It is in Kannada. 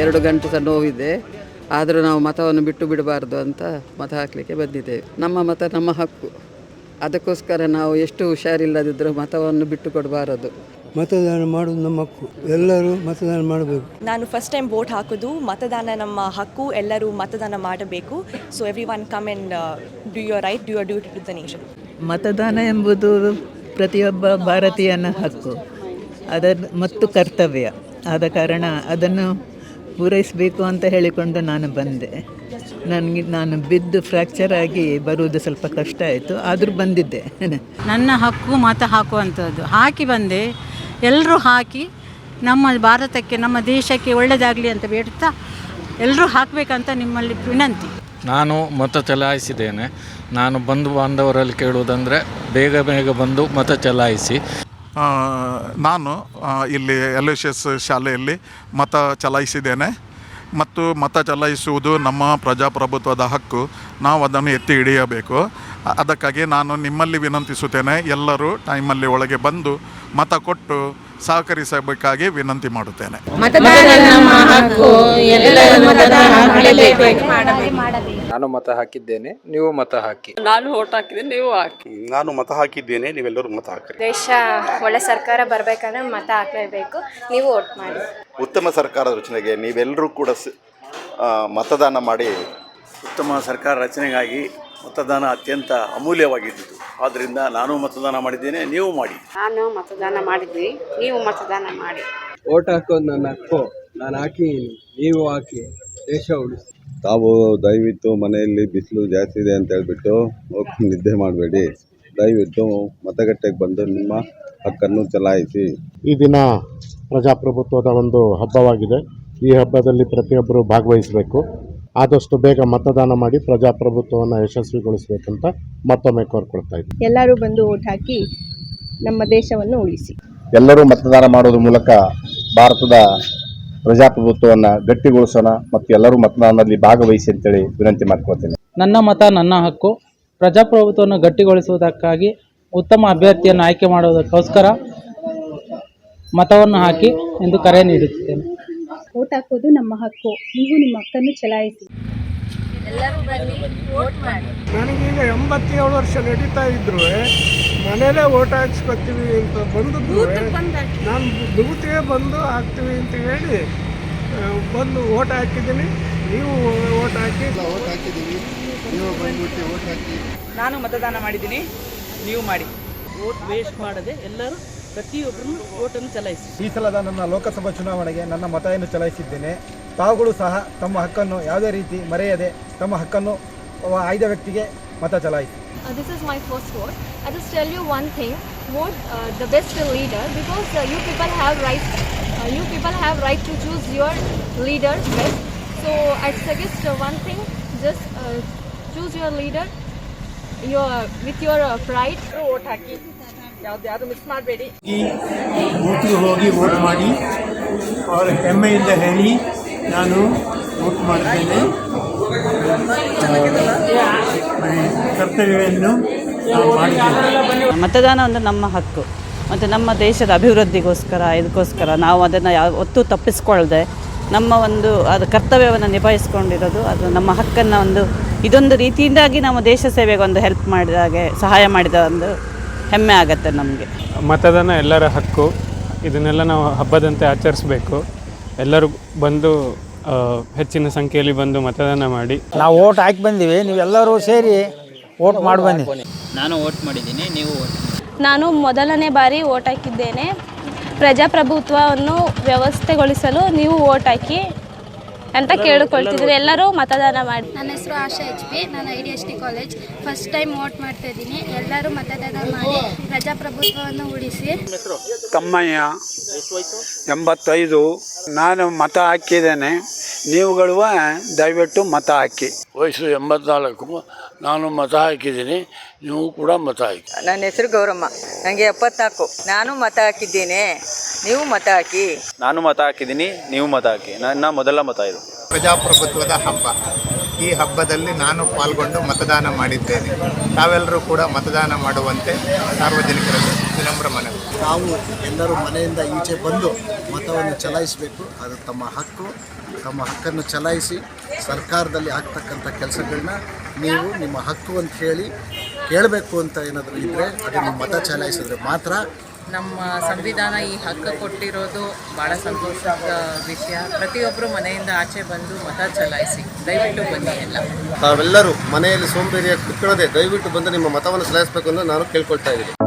ಎರಡು ಗಂಟೆ ಸಹ ನೋವಿದೆ. ಆದರೂ ನಾವು ಮತವನ್ನು ಬಿಟ್ಟು ಬಿಡಬಾರ್ದು ಅಂತ ಮತ ಹಾಕಲಿಕ್ಕೆ ಬಂದಿದ್ದೇವೆ. ನಮ್ಮ ಮತ ನಮ್ಮ ಹಕ್ಕು. ಅದಕ್ಕೋಸ್ಕರ ನಾವು ಎಷ್ಟು ಹುಷಾರಿಲ್ಲದಿದ್ದರೂ ಮತವನ್ನು ಬಿಟ್ಟು ಕೊಡಬಾರದು. ಮತದಾನ ಮಾಡೋದು ನಮ್ಮ ಹಕ್ಕು. ಎಲ್ಲರೂ ಮತದಾನ ಮಾಡಬೇಕು. ನಾನು ಫಸ್ಟ್ ಟೈಮ್ ವೋಟ್ ಹಾಕೋದು. ಮತದಾನ ನಮ್ಮ ಹಕ್ಕು. ಎಲ್ಲರೂ ಮತದಾನ ಮಾಡಬೇಕು. So everyone come and do your right do your duty to the nation ಮತದಾನ ಎಂಬುದು ಪ್ರತಿಯೊಬ್ಬ ಭಾರತೀಯನ ಹಕ್ಕು. ಅದನ್ನು ಮತ್ತು ಕರ್ತವ್ಯ. ಆದ ಕಾರಣ ಅದನ್ನು ಪೂರೈಸಬೇಕು ಅಂತ ಹೇಳಿಕೊಂಡು ನಾನು ಬಂದೆ. ನನಗೆ ನಾನು ಬಿದ್ದು ಫ್ರ್ಯಾಕ್ಚರ್ ಆಗಿ ಬರುವುದು ಸ್ವಲ್ಪ ಕಷ್ಟ ಆಯಿತು. ಆದರೂ ಬಂದಿದ್ದೆ. ನನ್ನ ಹಕ್ಕು ಮತ ಹಾಕುವಂಥದ್ದು. ಹಾಕಿ ಬಂದೆ. ಎಲ್ಲರೂ ಹಾಕಿ ನಮ್ಮ ಭಾರತಕ್ಕೆ ನಮ್ಮ ದೇಶಕ್ಕೆ ಒಳ್ಳೆಯದಾಗಲಿ ಅಂತ ಬೇಡ್ತಾ ಎಲ್ಲರೂ ಹಾಕಬೇಕಂತ ನಿಮ್ಮಲ್ಲಿ ವಿನಂತಿ. ನಾನು ಮತ ಚಲಾಯಿಸಿದ್ದೇನೆ. ನಾನು ಬಂಧು ಬಾಂಧವರಲ್ಲಿ ಕೇಳುವುದಂದರೆ ಬೇಗ ಬೇಗ ಬಂದು ಮತ ಚಲಾಯಿಸಿ. ನಾನು ಇಲ್ಲಿ ಎಲ್ ಎಸ್ ಎಸ್ ಶಾಲೆಯಲ್ಲಿ ಮತ ಚಲಾಯಿಸಿದ್ದೇನೆ. ಮತ್ತು ಮತ ಚಲಾಯಿಸುವುದು ನಮ್ಮ ಪ್ರಜಾಪ್ರಭುತ್ವದ ಹಕ್ಕು. ನಾವು ಅದನ್ನು ಎತ್ತಿ ಹಿಡಿಯಬೇಕು. ಅದಕ್ಕಾಗಿ ನಾನು ನಿಮ್ಮಲ್ಲಿ ವಿನಂತಿಸುತ್ತೇನೆ, ಎಲ್ಲರೂ ಟೈಮಲ್ಲಿ ಒಳಗೆ ಬಂದು ಮತ ಕೊಟ್ಟು ಸಹಕರಿಸಬೇಕಾಗಿ ವಿನಂತಿ ಮಾಡುತ್ತೇನೆ. ನಾನು ಮತ ಹಾಕಿದ್ದೇನೆ ನೀವು ಮತ ಹಾಕಿ. ನಾನು ಓಟ್ ಹಾಕಿದೆ ನೀವು ಹಾಕಿ. ನಾನು ಮತ ಹಾಕಿದ್ದೇನೆ ನೀವೆಲ್ಲರೂ ಮತ ಹಾಕಿ ದೇಶ ಒಳ್ಳೆ ಸರ್ಕಾರ ಬರಬೇಕಂದ್ರೆ ಮತ ಹಾಕಲೇಬೇಕು ನೀವು ಓಟ್ ಮಾಡಿ. ಉತ್ತಮ ಸರ್ಕಾರದ ರಚನೆಗೆ ನೀವೆಲ್ಲರೂ ಕೂಡ ಸ- ಆ, ಮತದಾನ ಮಾಡಿ. ಉತ್ತಮ ಸರ್ಕಾರ ರಚನೆಗಾಗಿ ಮತದಾನ ಅತ್ಯಂತ ಅಮೂಲ್ಯವಾಗಿದ್ದು. ಆದ್ದರಿಂದ ನಾನು ಮತದಾನ ಮಾಡಿದ್ದೇನೆ ನೀವು ಮಾಡಿ. ನಾನು ಮತದಾನ ಮಾಡಿದ್ವಿ ನೀವು ಮತದಾನ ಮಾಡಿ. ಓಟ್ ಹಾಕೋದು ನನ್ನ ಹಕ್ಕು. ನಾನು ಹಾಕಿ ನೀವು ಹಾಕಿ ದೇಶ ಉಳಿಸಿ. ತಾವು ದಯವಿಟ್ಟು ಮನೆಯಲ್ಲಿ ಬಿಸಿಲು ಜಾಸ್ತಿ ಇದೆ ಅಂತ ಹೇಳ್ಬಿಟ್ಟು ಹೋಗಿ ನಿದ್ದೆ ಮಾಡಬೇಡಿ. ದಯವಿಟ್ಟು ಮತಗಟ್ಟೆಗೆ ಬಂದು ನಿಮ್ಮ ಹಕ್ಕನ್ನು ಚಲಾಯಿಸಿ. ಈ ದಿನ ಪ್ರಜಾಪ್ರಭುತ್ವದ ಒಂದು ಹಬ್ಬವಾಗಿದೆ. ಈ ಹಬ್ಬದಲ್ಲಿ ಪ್ರತಿಯೊಬ್ಬರು ಭಾಗವಹಿಸಬೇಕು. ಆದಷ್ಟು ಬೇಗ ಮತದಾನ ಮಾಡಿ ಪ್ರಜಾಪ್ರಭುತ್ವವನ್ನು ಯಶಸ್ವಿಗೊಳಿಸಬೇಕಂತ ಮತ್ತೊಮ್ಮೆ ಕೋರ್ಕೊಳ್ತಾ ಇದ್ದೀನಿ. ಎಲ್ಲರೂ ಬಂದು ಓಟ್ ಹಾಕಿ ನಮ್ಮ ದೇಶವನ್ನು ಉಳಿಸಿ. ಎಲ್ಲರೂ ಮತದಾನ ಮಾಡೋದ್ರ ಮೂಲಕ ಭಾರತದ ಪ್ರಜಾಪ್ರಭುತ್ವವನ್ನು ಗಟ್ಟಿಗೊಳಿಸೋಣ ಮತ್ತು ಎಲ್ಲರೂ ಮತದಾನದಲ್ಲಿ ಭಾಗವಹಿಸಿ ಅಂತೇಳಿ ವಿನಂತಿ ಮಾಡ್ಕೊಳ್ತೇನೆ. ನನ್ನ ಮತ ನನ್ನ ಹಕ್ಕು. ಪ್ರಜಾಪ್ರಭುತ್ವವನ್ನು ಗಟ್ಟಿಗೊಳಿಸುವುದಕ್ಕಾಗಿ ಉತ್ತಮ ಅಭ್ಯರ್ಥಿಯನ್ನು ಆಯ್ಕೆ ಮಾಡುವುದಕ್ಕೋಸ್ಕರ ಮತವನ್ನು ಹಾಕಿ ಎಂದು ಕರೆ ನೀಡುತ್ತೇನೆ ಓಟ್ ಹಾಕೋದು ನಮ್ಮ ಹಕ್ಕು. ನೀವು ನಿಮ್ಮ ಹಕ್ಕನ್ನು ಚಲಾಯಿಸಿ. ನನಗೀಗ ಎಂಬತ್ತೇಳು ವರ್ಷ ನಡೀತಾ ಇದ್ರು ಮನೇಲೇ ಓಟ್ ಹಾಕ್ಸ್ಕೊತೀವಿ ಅಂತ ಬಂದು ನಾನು ಬೂತಿಗೆ ಬಂದು ಹಾಕ್ತೀವಿ ಅಂತ ಹೇಳಿ ಬಂದು ಓಟ್ ಹಾಕಿದ್ದೀನಿ. ನೀವು ಓಟ್ ಹಾಕಿ. ಓಟ್ ಹಾಕಿದ್ದೀವಿ ನೀವು ಬಂದ್ಬಿಟ್ಟು ಓಟ್ ಹಾಕಿ. ನಾನು ಮತದಾನ ಮಾಡಿದ್ದೀನಿ. ನೀವು ಮಾಡಿ. ವೋಟ್ ವೇಸ್ಟ್ ಮಾಡದೆ ಎಲ್ಲರೂ ಪ್ರತಿಯೊಬ್ಬರು ಓಟನ್ನು ಚಲಾಯಿಸಿ. ಈ ಸಲದ ನನ್ನ ಲೋಕಸಭಾ ಚುನಾವಣೆಗೆ ನನ್ನ ಮತವನ್ನು ಚಲಾಯಿಸಿದ್ದೇನೆ ತಾವುಗಳು ಸಹ ತಮ್ಮ ಹಕ್ಕನ್ನು ಯಾವುದೇ ರೀತಿ ಮರೆಯದೆ ತಮ್ಮ ಹಕ್ಕನ್ನು ಆಯ್ದ ವ್ಯಕ್ತಿಗೆ ಮತ ಚಲಾಯಿಸಿ. This is my first vote I just tell you one thing vote the best leader because you people have right you people have right to choose your leader best so I suggest one thing just choose your leader your with your pride vote ಹಾಕಿ. ಯಾವ್ದು ಯಾವುದು ಮಿಸ್ ಮಾಡಬೇಡಿ. ಬೂತ್ಗೆ ಹೋಗಿ ವೋಟ್ ಮಾಡಿ. ಅವರ ಹೆಮ್ಮೆಯಿಂದ ಹೇಳಿ ನಾನು ವೋಟ್ ಮಾಡ್ತೇನೆ. ಕರ್ತವ್ಯವನ್ನು ನಾವು ಮತದಾನ ಒಂದು ನಮ್ಮ ಹಕ್ಕು. ಮತ್ತು ನಮ್ಮ ದೇಶದ ಅಭಿವೃದ್ಧಿಗೋಸ್ಕರ ಇದಕ್ಕೋಸ್ಕರ ನಾವು ಅದನ್ನು ಒತ್ತು ತಪ್ಪಿಸ್ಕೊಳ್ಳದೆ ನಮ್ಮ ಒಂದು ಅದು ಕರ್ತವ್ಯವನ್ನು ನಿಭಾಯಿಸ್ಕೊಂಡಿರೋದು ಅದು ನಮ್ಮ ಹಕ್ಕನ್ನು ಒಂದು ಇದೊಂದು ರೀತಿಯಿಂದಾಗಿ ನಮ್ಮ ದೇಶ ಸೇವೆಗೆ ಒಂದು ಹೆಲ್ಪ್ ಮಾಡಿದ ಹಾಗೆ ಸಹಾಯ ಮಾಡಿದ ಒಂದು ಹೆಮ್ಮೆ ಆಗುತ್ತೆ ನಮಗೆ. ಮತದಾನ ಎಲ್ಲರ ಹಕ್ಕು. ಇದನ್ನೆಲ್ಲ ನಾವು ಹಬ್ಬದಂತೆ ಆಚರಿಸಬೇಕು. ಎಲ್ಲರೂ ಬಂದು ಹೆಚ್ಚಿನ ಸಂಖ್ಯೆಯಲ್ಲಿ ಬಂದು ಮತದಾನ ಮಾಡಿ. ನಾವು ಓಟ್ ಹಾಕಿ ಬಂದೀವಿ ನೀವೆಲ್ಲರೂ ಸೇರಿ ಓಟ್ ಮಾಡಿ ಬನ್ನಿ. ನಾನು ವೋಟ್ ಮಾಡಿದ್ದೀನಿ ನೀವು ನಾನು ಮೊದಲನೇ ಬಾರಿ ವೋಟ್ ಹಾಕಿದ್ದೇನೆ. ಪ್ರಜಾಪ್ರಭುತ್ವವನ್ನು ವ್ಯವಸ್ಥೆಗೊಳಿಸಲು ನೀವು ವೋಟ್ ಹಾಕಿ ಅಂತ ಕೇಳಿಕೊಳ್ತಿದ್ರು ಎಲ್ಲರೂ ಮತದಾನ ಮಾಡಿ. ನನ್ನ ಹೆಸರು ಆಶಾ ಎಚ್ ಪಿ ನಾನು I D S T college first time vote ಮಾಡ್ತಾ ಇದ್ದೀನಿ. ಎಲ್ಲರೂ ಮತದಾನ ಮಾಡಿ ಪ್ರಜಾಪ್ರಭುತ್ವವನ್ನು ಉಳಿಸಿ. ಕಮ್ಮಯ್ಯ ಎಂಬತ್ತೈದು ನಾನು ಮತ ಹಾಕಿದ್ದೇನೆ. ನೀವುಗಳು ದಯವಿಟ್ಟು ಮತ ಹಾಕಿ. ವಯಸ್ಸು ಎಂಬತ್ನಾಲ್ಕು ನಾನು ಮತ ಹಾಕಿದ್ದೀನಿ ನೀವು ಕೂಡ ಮತ ಹಾಕಿ. ನನ್ನ ಹೆಸರು ಗೌರಮ್ಮ ನನಗೆ ಎಪ್ಪತ್ನಾಲ್ಕು ನಾನು ಮತ ಹಾಕಿದ್ದೀನಿ ನೀವು ಮತ ಹಾಕಿ. ನಾನು ಮತ ಹಾಕಿದ್ದೀನಿ ನೀವು ಮತ ಹಾಕಿ ನನ್ನ ಮೊದಲ ಮತ ಇದು. ಪ್ರಜಾಪ್ರಭುತ್ವದ ಹಬ್ಬ. ಈ ಹಬ್ಬದಲ್ಲಿ ನಾನು ಪಾಲ್ಗೊಂಡು ಮತದಾನ ಮಾಡಿದ್ದೇನೆ. ತಾವೆಲ್ಲರೂ ಕೂಡ ಮತದಾನ ಮಾಡುವಂತೆ ಸಾರ್ವಜನಿಕರಲ್ಲಿ ವಿನಮ್ರ ಮನವಿ. ನಾವು ಎಲ್ಲರೂ ಮನೆಯಿಂದ ಈಚೆ ಬಂದು ಮತವನ್ನು ಚಲಾಯಿಸಬೇಕು. ಅದು ತಮ್ಮ ಹಕ್ಕು. ತಮ್ಮ ಹಕ್ಕನ್ನು ಚಲಾಯಿಸಿ ಸರ್ಕಾರದಲ್ಲಿ ಆಗ್ತಕ್ಕಂಥ ಕೆಲಸಗಳನ್ನ ನೀವು ನಿಮ್ಮ ಹಕ್ಕು ಅಂತ ಹೇಳಿ ಕೇಳಬೇಕು ಅಂತ ಏನಾದರೂ ಇದ್ದರೆ ಅದು ಮತ ಚಲಾಯಿಸಿದ್ರೆ ಮಾತ್ರ ನಮ್ಮ ಸಂವಿಧಾನ ಈ ಹಕ್ಕು ಕೊಟ್ಟಿರೋದು ಭಾಳ ಸಂತೋಷದ ವಿಷಯ. ಪ್ರತಿಯೊಬ್ಬರು ಮನೆಯಿಂದ ಆಚೆ ಬಂದು ಮತ ಚಲಾಯಿಸಿ, ದಯವಿಟ್ಟು ಬನ್ನಿ ಎಲ್ಲ. ತಾವೆಲ್ಲರೂ ಮನೆಯಲ್ಲಿ ಸೋಂಬೇರಿಯಾಗಿ ಕುತ್ಕೊಳ್ಳದೆ ದಯವಿಟ್ಟು ಬಂದು ನಿಮ್ಮ ಮತವನ್ನು ಚಲಾಯಿಸಬೇಕು ಅಂತ ನಾನು ಕೇಳ್ಕೊಳ್ತಾ ಇದ್ದೀನಿ.